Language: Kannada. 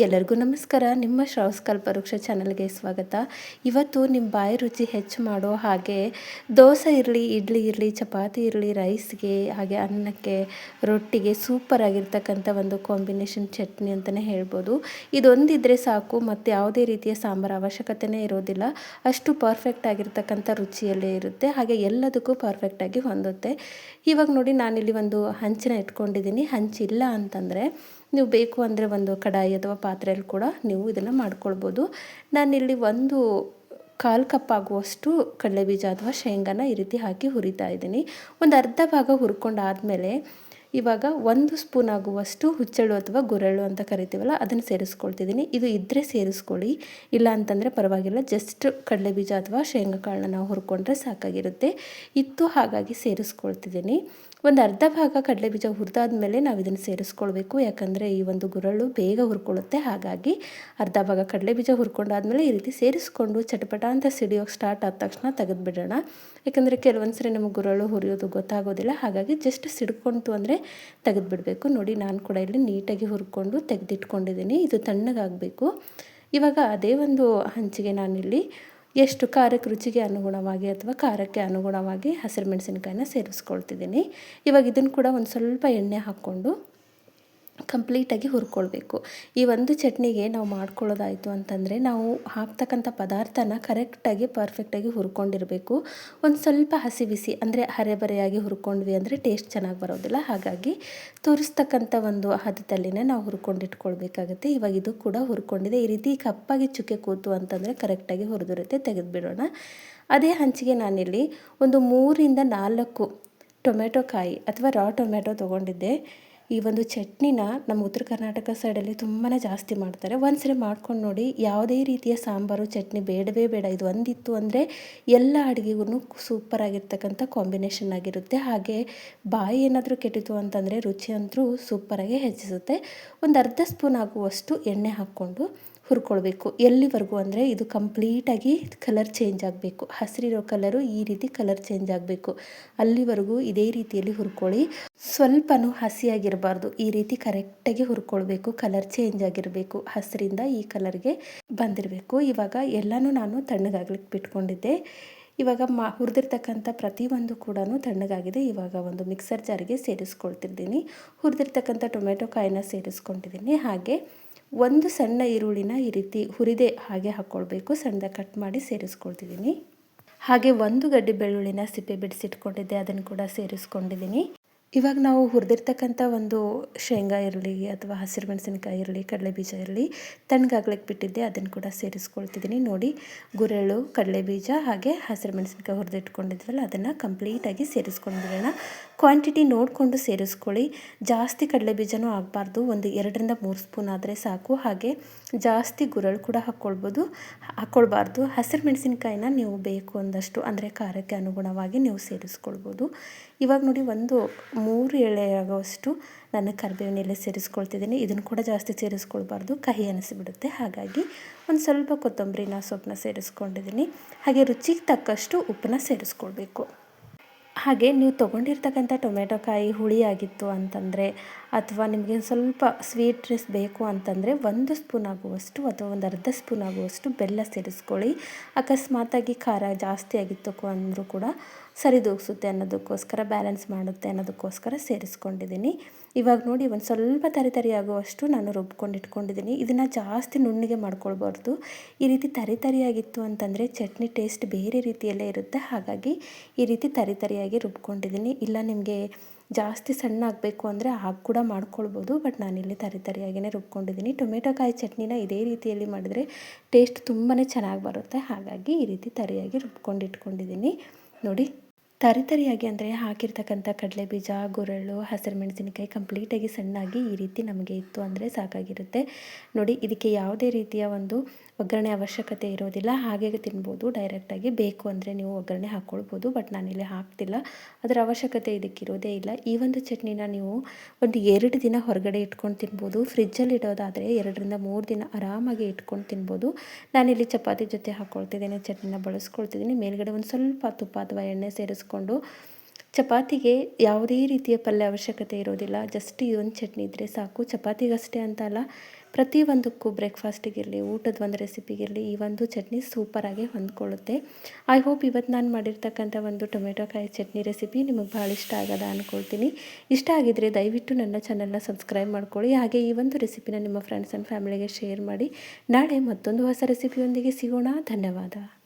ಎಲ್ಲರಿಗೂ ನಮಸ್ಕಾರ. ನಿಮ್ಮ ಶ್ರವಸ್ಕಲ್ ಪರೋಕ್ಷ ಚಾನಲ್ಗೆ ಸ್ವಾಗತ. ಇವತ್ತು ನಿಮ್ಮ ಬಾಯಿ ರುಚಿ ಹೆಚ್ಚು ಮಾಡೋ ಹಾಗೆ ದೋಸೆ ಇರಲಿ, ಇಡ್ಲಿ ಇರಲಿ, ಚಪಾತಿ ಇರಲಿ, ರೈಸ್ಗೆ ಹಾಗೆ ಅನ್ನಕ್ಕೆ ರೊಟ್ಟಿಗೆ ಸೂಪರ್ ಆಗಿರ್ತಕ್ಕಂಥ ಒಂದು ಕಾಂಬಿನೇಷನ್ ಚಟ್ನಿ ಅಂತಲೇ ಹೇಳ್ಬೋದು. ಇದೊಂದಿದ್ರೆ ಸಾಕು, ಮತ್ತು ಯಾವುದೇ ರೀತಿಯ ಸಾಂಬಾರು ಅವಶ್ಯಕತೆಯೇ ಇರೋದಿಲ್ಲ. ಅಷ್ಟು ಪರ್ಫೆಕ್ಟ್ ಆಗಿರ್ತಕ್ಕಂಥ ರುಚಿಯಲ್ಲೇ ಇರುತ್ತೆ. ಹಾಗೆ ಎಲ್ಲದಕ್ಕೂ ಪರ್ಫೆಕ್ಟಾಗಿ ಹೊಂದುತ್ತೆ. ಇವಾಗ ನೋಡಿ ನಾನಿಲ್ಲಿ ಒಂದು ಹಂಚಿನ ಇಟ್ಕೊಂಡಿದ್ದೀನಿ. ಹಂಚಿಲ್ಲ ಅಂತಂದರೆ ನೀವು ಬೇಕು ಅಂದರೆ ಒಂದು ಕಡಾಯಿ ಅಥವಾ ಪಾತ್ರೆಯಲ್ಲಿ ಕೂಡ ನೀವು ಇದನ್ನು ಮಾಡ್ಕೊಳ್ಬೋದು. ನಾನಿಲ್ಲಿ ಒಂದು ಕಾಲು ಕಪ್ ಆಗುವಷ್ಟು ಕಡಲೆಬೀಜ ಅಥವಾ ಶೇಂಗಾನ ಈ ರೀತಿ ಹಾಕಿ ಹುರಿತಾ ಇದ್ದೀನಿ. ಒಂದು ಅರ್ಧ ಭಾಗ ಹುರ್ಕೊಂಡಾದಮೇಲೆ ಇವಾಗ ಒಂದು ಸ್ಪೂನ್ ಆಗುವಷ್ಟು ಹುಚ್ಚಳು ಅಥವಾ ಗುರೆಳ್ಳು ಅಂತ ಕರಿತೀವಲ್ಲ, ಅದನ್ನು ಸೇರಿಸ್ಕೊಳ್ತಿದ್ದೀನಿ. ಇದು ಇದ್ದರೆ ಸೇರಿಸ್ಕೊಳ್ಳಿ, ಇಲ್ಲ ಅಂತಂದರೆ ಪರವಾಗಿಲ್ಲ ಜಸ್ಟ್ ಕಡಲೆ ಬೀಜ ಅಥವಾ ಶೇಂಗಾ ಕಾಳನ್ನ ನಾವು ಹುರ್ಕೊಂಡ್ರೆ ಸಾಕಾಗಿರುತ್ತೆ. ಇತ್ತು ಹಾಗಾಗಿ ಸೇರಿಸ್ಕೊಳ್ತಿದ್ದೀನಿ. ಒಂದು ಅರ್ಧ ಭಾಗ ಕಡಲೆ ಕಡಲೆಬೀಜ ಹುರಿದಾದ್ಮೇಲೆ ನಾವು ಇದನ್ನು ಸೇರಿಸ್ಕೊಳ್ಬೇಕು. ಯಾಕಂದರೆ ಈ ಒಂದು ಗುರಳು ಬೇಗ ಹುರ್ಕೊಳ್ಳುತ್ತೆ. ಹಾಗಾಗಿ ಅರ್ಧ ಭಾಗ ಕಡಲೆ ಕಡಲೆಬೀಜ ಹುರ್ಕೊಂಡಾದ್ಮೇಲೆ ಈ ರೀತಿ ಸೇರಿಸ್ಕೊಂಡು ಚಟಪಟ ಅಂತ ಸಿಡಿಯೋಕೆ ಸ್ಟಾರ್ಟ್ ಆದ ತಕ್ಷಣ ತೆಗೆದುಬಿಡೋಣ. ಯಾಕಂದರೆ ಕೆಲವೊಂದು ಸರಿ ನಮಗೆ ಗುರಳು ಹುರಿಯೋದು ಗೊತ್ತಾಗೋದಿಲ್ಲ. ಹಾಗಾಗಿ ಜಸ್ಟ್ ಸಿಡ್ಕೊಂತು ಅಂದರೆ ತೆಗೆದುಬಿಡಬೇಕು. ನೋಡಿ, ನಾನು ಕೂಡ ಇಲ್ಲಿ ನೀಟಾಗಿ ಹುರ್ಕೊಂಡು ತೆಗೆದಿಟ್ಕೊಂಡಿದ್ದೀನಿ. ಇದು ತಣ್ಣಗಾಗಬೇಕು. ಇವಾಗ ಅದೇ ಒಂದು ಹಂಚಿಗೆ ನಾನಿಲ್ಲಿ ಎಷ್ಟು ಖಾರಕ್ಕೆ ರುಚಿಗೆ ಅನುಗುಣವಾಗಿ ಅಥವಾ ಖಾರಕ್ಕೆ ಅನುಗುಣವಾಗಿ ಹಸಿರು ಮೆಣಸಿನ್ಕಾಯಿನ ಸೇರಿಸ್ಕೊಳ್ತಿದ್ದೀನಿ. ಇವಾಗ ಇದನ್ನು ಕೂಡ ಒಂದು ಸ್ವಲ್ಪ ಎಣ್ಣೆ ಹಾಕ್ಕೊಂಡು ಕಂಪ್ಲೀಟಾಗಿ ಹುರ್ಕೊಳ್ಬೇಕು. ಈ ಒಂದು ಚಟ್ನಿಗೆ ನಾವು ಮಾಡ್ಕೊಳ್ಳೋದಾಯಿತು ಅಂತಂದರೆ ನಾವು ಹಾಕ್ತಕ್ಕಂಥ ಪದಾರ್ಥನ ಕರೆಕ್ಟಾಗಿ, ಪರ್ಫೆಕ್ಟಾಗಿ ಹುರ್ಕೊಂಡಿರಬೇಕು. ಒಂದು ಸ್ವಲ್ಪ ಹಸಿ ಬಿಸಿ, ಅಂದರೆ ಹರೆಬರೆಯಾಗಿ ಹುರ್ಕೊಂಡ್ವಿ ಅಂದರೆ ಟೇಸ್ಟ್ ಚೆನ್ನಾಗಿ ಬರೋದಿಲ್ಲ. ಹಾಗಾಗಿ ತೋರಿಸ್ತಕ್ಕಂಥ ಒಂದು ಹದದಲ್ಲಿನೇ ನಾವು ಹುರ್ಕೊಂಡಿಟ್ಕೊಳ್ಬೇಕಾಗುತ್ತೆ. ಇವಾಗ ಇದು ಕೂಡ ಹುರ್ಕೊಂಡಿದೆ. ಈ ರೀತಿ ಕಪ್ಪಾಗಿ ಚುಕ್ಕೆ ಕೂತು ಅಂತಂದರೆ ಕರೆಕ್ಟಾಗಿ ಹುರಿದಿರುತ್ತೆ, ತೆಗೆದುಬಿಡೋಣ. ಅದೇ ಹಂಚಿಗೆ ನಾನಿಲ್ಲಿ ಒಂದು ಮೂರಿಂದ ನಾಲ್ಕು ಟೊಮೆಟೊ ಕಾಯಿ, ಅಥವಾ ರಾ ಟೊಮೆಟೊ ತೊಗೊಂಡಿದ್ದೆ. ಈ ಒಂದು ಚಟ್ನಿನ ನಮ್ಮ ಉತ್ತರ ಕರ್ನಾಟಕ ಸೈಡಲ್ಲಿ ತುಂಬಾ ಜಾಸ್ತಿ ಮಾಡ್ತಾರೆ. ಒಂದ್ಸರಿ ಮಾಡ್ಕೊಂಡು ನೋಡಿ, ಯಾವುದೇ ರೀತಿಯ ಸಾಂಬಾರು, ಚಟ್ನಿ ಬೇಡವೇ ಬೇಡ, ಇದು ಒಂದಿತ್ತು ಅಂದರೆ ಎಲ್ಲ ಅಡುಗೆಗೂ ಸೂಪರಾಗಿರ್ತಕ್ಕಂಥ ಕಾಂಬಿನೇಷನ್ ಆಗಿರುತ್ತೆ. ಹಾಗೆ ಬಾಯಿ ಏನಾದರೂ ಕೆಟ್ಟಿತು ಅಂತಂದರೆ ರುಚಿ ಅಂತೂ ಸೂಪರಾಗಿ ಹೆಚ್ಚಿಸುತ್ತೆ. ಒಂದು ಅರ್ಧ ಸ್ಪೂನ್ ಆಗುವಷ್ಟು ಎಣ್ಣೆ ಹಾಕ್ಕೊಂಡು ಹುರ್ಕೊಳ್ಬೇಕು. ಎಲ್ಲಿವರೆಗೂ ಅಂದರೆ ಇದು ಕಂಪ್ಲೀಟಾಗಿ ಕಲರ್ ಚೇಂಜ್ ಆಗಬೇಕು. ಹಸಿರಿರೋ ಕಲರು ಈ ರೀತಿ ಕಲರ್ ಚೇಂಜ್ ಆಗಬೇಕು. ಅಲ್ಲಿವರೆಗೂ ಇದೇ ರೀತಿಯಲ್ಲಿ ಹುರ್ಕೊಳ್ಳಿ. ಸ್ವಲ್ಪನೂ ಹಸಿಯಾಗಿರಬಾರ್ದು. ಈ ರೀತಿ ಕರೆಕ್ಟಾಗಿ ಹುರ್ಕೊಳ್ಬೇಕು. ಕಲರ್ ಚೇಂಜ್ ಆಗಿರಬೇಕು. ಹಸಿರಿಂದ ಈ ಕಲರ್ಗೆ ಬಂದಿರಬೇಕು. ಇವಾಗ ಎಲ್ಲನೂ ನಾನು ತಣ್ಣಗಾಗ್ಲಿಕ್ಕೆ ಬಿಟ್ಕೊಂಡಿದ್ದೆ. ಇವಾಗ ಮಾ ಹುರಿದಿರ್ತಕ್ಕಂಥ ಪ್ರತಿಯೊಂದು ಕೂಡ ತಣ್ಣಗಾಗಿದೆ. ಇವಾಗ ಒಂದು ಮಿಕ್ಸರ್ ಜಾರಿಗೆ ಸೇರಿಸ್ಕೊಳ್ತಿದ್ದೀನಿ ಹುರಿದಿರ್ತಕ್ಕಂಥ ಟೊಮೆಟೊ ಕಾಯಿನ ಸೇರಿಸ್ಕೊಂಡಿದ್ದೀನಿ. ಹಾಗೆ ಒಂದು ಸಣ್ಣ ಈರುಳ್ಳಿನ ಈ ರೀತಿ ಹುರಿದೆ ಹಾಗೆ ಹಾಕ್ಕೊಳ್ಬೇಕು ಸಣ್ಣದ ಕಟ್ ಮಾಡಿ ಸೇರಿಸ್ಕೊಳ್ತಿದ್ದೀನಿ. ಹಾಗೆ ಒಂದು ಗಡ್ಡೆ ಬೆಳ್ಳುಳ್ಳಿನ ಸಿಪ್ಪೆ ಬಿಡಿಸಿಟ್ಕೊಂಡಿದ್ದೆ. ಅದನ್ನು ಕೂಡ ಸೇರಿಸ್ಕೊಂಡಿದ್ದೀನಿ. ಇವಾಗ ನಾವು ಹುರಿದಿರ್ತಕ್ಕಂಥ ಒಂದು ಶೇಂಗಾ ಇರಲಿ ಅಥವಾ ಹಸಿರು ಮೆಣಸಿನ್ಕಾಯಿ ಇರಲಿ ಕಡಲೆ ಬೀಜ ಇರಲಿ ತಣ್ಣಗಾಗ್ಲಿಕ್ಕೆ ಬಿಟ್ಟಿದ್ದೆ. ಅದನ್ನು ಕೂಡ ಸೇರಿಸ್ಕೊಳ್ತಿದ್ದೀನಿ. ನೋಡಿ ಗುರೆಳು ಕಡಲೆ ಬೀಜ ಹಾಗೆ ಹಸಿರು ಮೆಣಸಿನ್ಕಾಯಿ ಹುರಿದಿಟ್ಕೊಂಡಿದ್ವಲ್ಲ, ಅದನ್ನು ಕಂಪ್ಲೀಟಾಗಿ ಸೇರಿಸ್ಕೊಂಡ್ಬಿಡೋಣ ಕ್ವಾಂಟಿಟಿ ನೋಡಿಕೊಂಡು ಸೇರಿಸ್ಕೊಳ್ಳಿ. ಜಾಸ್ತಿ ಕಡಲೆ ಬೀಜನೂ ಆಗಬಾರ್ದು. ಒಂದು ಎರಡರಿಂದ ಮೂರು ಸ್ಪೂನ್ ಆದರೆ ಸಾಕು. ಹಾಗೆ ಜಾಸ್ತಿ ಗುರಳು ಕೂಡ ಹಾಕ್ಕೊಳ್ಬೋದು ಹಾಕ್ಕೊಳ್ಬಾರ್ದು ಹಸಿರು ಮೆಣಸಿನ್ಕಾಯಿನ ನೀವು ಬೇಕು ಒಂದಷ್ಟು ಅಂದರೆ ಖಾರಕ್ಕೆ ಅನುಗುಣವಾಗಿ ನೀವು ಸೇರಿಸ್ಕೊಳ್ಬೋದು. ಇವಾಗ ನೋಡಿ ಒಂದು ಮೂರು ಎಳೆ ಆಗೋವಷ್ಟು ನಾನು ಕರಿಬೇವಿನ ಎಲೆ ಸೇರಿಸ್ಕೊಳ್ತಿದ್ದೀನಿ. ಇದನ್ನು ಕೂಡ ಜಾಸ್ತಿ ಸೇರಿಸ್ಕೊಳ್ಬಾರ್ದು. ಕಹಿ ಅನಿಸಿಬಿಡುತ್ತೆ. ಹಾಗಾಗಿ ಒಂದು ಸ್ವಲ್ಪ ಕೊತ್ತಂಬರಿನ ಸೊಪ್ಪನ್ನ ಸೇರಿಸ್ಕೊಂಡಿದ್ದೀನಿ. ಹಾಗೆ ರುಚಿಗೆ ತಕ್ಕಷ್ಟು ಉಪ್ಪನ್ನ ಸೇರಿಸ್ಕೊಳ್ಬೇಕು. ಹಾಗೆ ನೀವು ತೊಗೊಂಡಿರ್ತಕ್ಕಂಥ ಟೊಮೆಟೊ ಕಾಯಿ ಹುಳಿಯಾಗಿತ್ತು ಅಂತಂದರೆ ಅಥವಾ ನಿಮಗೆ ಸ್ವಲ್ಪ ಸ್ವೀಟ್ನೆಸ್ ಬೇಕು ಅಂತಂದರೆ ಒಂದು ಸ್ಪೂನ್ ಆಗುವಷ್ಟು ಅಥವಾ ಒಂದು ಅರ್ಧ ಸ್ಪೂನ್ ಆಗುವಷ್ಟು ಬೆಲ್ಲ ಸೇರಿಸ್ಕೊಳ್ಳಿ. ಅಕಸ್ಮಾತಾಗಿ ಖಾರ ಜಾಸ್ತಿ ಆಗಿತ್ತು ಅಂದರೂ ಕೂಡ ಸರಿದೂಗಿಸುತ್ತೆ ಅನ್ನೋದಕ್ಕೋಸ್ಕರ ಬ್ಯಾಲೆನ್ಸ್ ಮಾಡುತ್ತೆ ಅನ್ನೋದಕ್ಕೋಸ್ಕರ ಸೇರಿಸ್ಕೊಂಡಿದ್ದೀನಿ. ಇವಾಗ ನೋಡಿ ಒಂದು ಸ್ವಲ್ಪ ತರಿ ತರಿ ಆಗುವಷ್ಟು ನಾನು ರುಬ್ಕೊಂಡು ಇಟ್ಕೊಂಡಿದ್ದೀನಿ. ಇದನ್ನು ಜಾಸ್ತಿ ನುಣ್ಣಿಗೆ ಮಾಡ್ಕೊಳ್ಬಾರ್ದು. ಈ ರೀತಿ ತರಿ ತರಿಯಾಗಿತ್ತು ಅಂತಂದರೆ ಚಟ್ನಿ ಟೇಸ್ಟ್ ಬೇರೆ ರೀತಿಯಲ್ಲೇ ಇರುತ್ತೆ. ಹಾಗಾಗಿ ಈ ರೀತಿ ತರಿ ತರಿಯಾಗಿ ರುಬ್ಕೊಂಡಿದ್ದೀನಿ. ಇಲ್ಲ ನಿಮಗೆ ಜಾಸ್ತಿ ಸಣ್ಣ ಆಗಬೇಕು ಅಂದರೆ ಹಾಗೆ ಕೂಡ ಮಾಡ್ಕೊಳ್ಬೋದು. ಬಟ್ ನಾನಿಲ್ಲಿ ತರಿ ತರಿಯಾಗಿಯೇ ರುಬ್ಕೊಂಡಿದ್ದೀನಿ. ಟೊಮೆಟೊ ಕಾಯಿ ಚಟ್ನಿನ ಇದೇ ರೀತಿಯಲ್ಲಿ ಮಾಡಿದರೆ ಟೇಸ್ಟ್ ತುಂಬಾ ಚೆನ್ನಾಗಿ ಬರುತ್ತೆ. ಹಾಗಾಗಿ ಈ ರೀತಿ ತರಿಯಾಗಿ ರುಬ್ಕೊಂಡು ಇಟ್ಕೊಂಡಿದ್ದೀನಿ ನೋಡಿ. ತರಿತರಿಯಾಗಿ ಅಂದರೆ ಹಾಕಿರ್ತಕ್ಕಂಥ ಕಡಲೆ ಬೀಜ ಗುರಳು, ಹಸಿರು ಮೆಣಸಿನಕಾಯಿ ಕಂಪ್ಲೀಟಾಗಿ ಸಣ್ಣಾಗಿ ಈ ರೀತಿ ನಮಗೆ ಇತ್ತು ಅಂದರೆ ಸಾಕಾಗಿರುತ್ತೆ. ನೋಡಿ, ಇದಕ್ಕೆ ಯಾವುದೇ ರೀತಿಯ ಒಂದು ಒಗ್ಗರಣೆ ಅವಶ್ಯಕತೆ ಇರೋದಿಲ್ಲ. ಹಾಗೆ ತಿನ್ಬೋದು ಡೈರೆಕ್ಟಾಗಿ ಬೇಕು ಅಂದರೆ ನೀವು ಒಗ್ಗರಣೆ ಹಾಕ್ಕೊಳ್ಬೋದು ಬಟ್ ನಾನಿಲ್ಲಿ ಹಾಕ್ತಿಲ್ಲ. ಅದರ ಅವಶ್ಯಕತೆ ಇದಕ್ಕಿರೋದೇ ಇಲ್ಲ. ಈ ಒಂದು ಚಟ್ನಿನ ನೀವು ಒಂದು ಎರಡು ದಿನ ಹೊರಗಡೆ ಇಟ್ಕೊಂಡು ತಿನ್ಬೋದು. ಫ್ರಿಜ್ಜಲ್ಲಿ ಇಡೋದಾದರೆ ಎರಡರಿಂದ ಮೂರು ದಿನ ಆರಾಮಾಗಿ ಇಟ್ಕೊಂಡು ತಿನ್ಬೋದು. ನಾನಿಲ್ಲಿ ಚಪಾತಿ ಜೊತೆ ಹಾಕ್ಕೊಳ್ತಿದ್ದೇನೆ, ಚಟ್ನಿನ ಬಳಸ್ಕೊಳ್ತಿದ್ದೀನಿ. ಮೇಲ್ಗಡೆ ಒಂದು ಸ್ವಲ್ಪ ತುಪ್ಪ ಅಥವಾ ಎಣ್ಣೆ ಸೇರಿಸ್ಕೊಂಡು ಚಪಾತಿಗೆ ಯಾವುದೇ ರೀತಿಯ ಪಲ್ಯ ಅವಶ್ಯಕತೆ ಇರೋದಿಲ್ಲ. ಜಸ್ಟ್ ಈ ಒಂದು ಚಟ್ನಿ ಇದ್ದರೆ ಸಾಕು. ಚಪಾತಿಗಷ್ಟೇ ಅಂತ ಅಲ್ಲ ಪ್ರತಿಯೊಂದಕ್ಕೂ ಬ್ರೇಕ್ಫಾಸ್ಟಿಗಿರಲಿ ಊಟದ ಒಂದು ರೆಸಿಪಿಗಿರಲಿ ಈ ಒಂದು ಚಟ್ನಿ ಸೂಪರಾಗಿ ಹೊಂದ್ಕೊಳ್ಳುತ್ತೆ. ಐ ಹೋಪ್ ಇವತ್ತು ನಾನು ಮಾಡಿರ್ತಕ್ಕಂಥ ಒಂದು ಟೊಮೆಟೊ ಕಾಯಿ ಚಟ್ನಿ ರೆಸಿಪಿ ನಿಮಗೆ ಭಾಳ ಇಷ್ಟ ಆಗದ ಅಂದ್ಕೊಳ್ತೀನಿ ಇಷ್ಟ ಆಗಿದ್ದರೆ ದಯವಿಟ್ಟು ನನ್ನ ಚಾನಲ್ನ ಸಬ್ಸ್ಕ್ರೈಬ್ ಮಾಡ್ಕೊಳ್ಳಿ. ಹಾಗೆ ಈ ಒಂದು ರೆಸಿಪಿನ ನಿಮ್ಮ ಫ್ರೆಂಡ್ಸ್ ಆ್ಯಂಡ್ ಫ್ಯಾಮಿಲಿಗೆ ಶೇರ್ ಮಾಡಿ. ನಾಳೆ ಮತ್ತೊಂದು ಹೊಸ ರೆಸಿಪಿಯೊಂದಿಗೆ ಸಿಗೋಣ. ಧನ್ಯವಾದ.